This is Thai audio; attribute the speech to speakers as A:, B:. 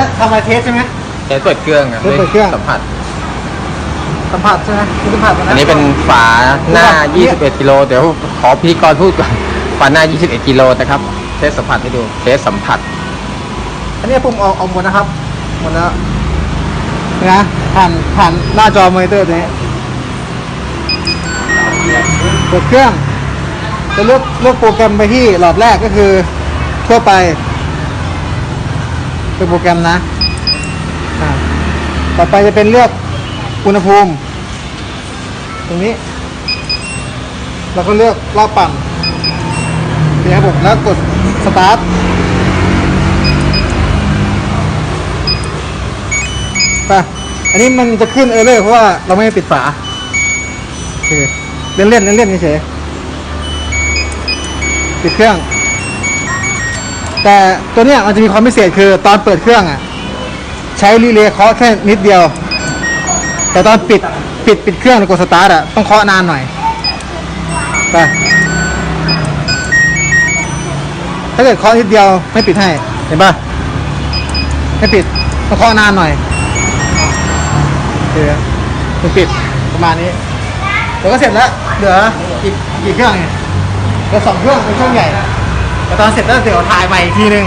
A: นี้ทำอะไรเทสใช่ไหม
B: ใช้เปิดเครื่องครับ
A: ใช้เปิดเครื่อง
B: สัมผัส
A: สัมผัสใช่ไหมคุณสัมผัสก่ะ
B: อันนี้เป็นฝาหน้า 21 กิโล เดี๋ยวขอพธี่กรพูดก่อน ฝาหน้า 21 กิโลนะครับ เทสสัมผัสให้ดู เทสสัมผัส
A: อันนี้ปุ่มออกออกหมดนะครับ หมดแล้วนะผ่านผ่านหน้าจอมอนิเตอร์ตัวนี้เปิดเครื่อง จะเลือกเลือกโปรแกรมไปที่หลอดแรกก็คือ ทั่วไป เป็นโปรแกรมนะอ่าต่อไปจะเป็นเลือกอุณหภูมิ ตรงนี้ แล้วก็เลือกรอบปั่นโอเคครับผมแล้วกดสตาร์ทไปอันนี้มันจะขึ้นเออร์เลอร์เพราะว่าเราไม่ได้ปิดฝาโอเคเล่นเล่นเล่นเล่นเฉยๆปิดเครื่อง แต่ตัวเนี้ยมันจะมีความพิเศษคือตอนเปิดเครื่องอะ ใช้รีเลย์เคาะแค่นิดเดียว แต่ตอนปิดปิดปิดเครื่องกดสตาร์ทอะต้องเคาะนานหน่อยไปถ้าเกิดเคาะนิดเดียวไม่ปิดให้เห็นป่ะไม่ปิดต้องเคาะนานหน่อยโอเคมันปิดประมาณนี้เดี๋ยวก็เสร็จแล้วเหลืออีกกี่เครื่องเนี่ยเหลือสองเครื่องเป็นเครื่องใหญ่ แต่ตอนเสร็จแล้วเดี๋ยวถ่ายใหม่อีกทีนึง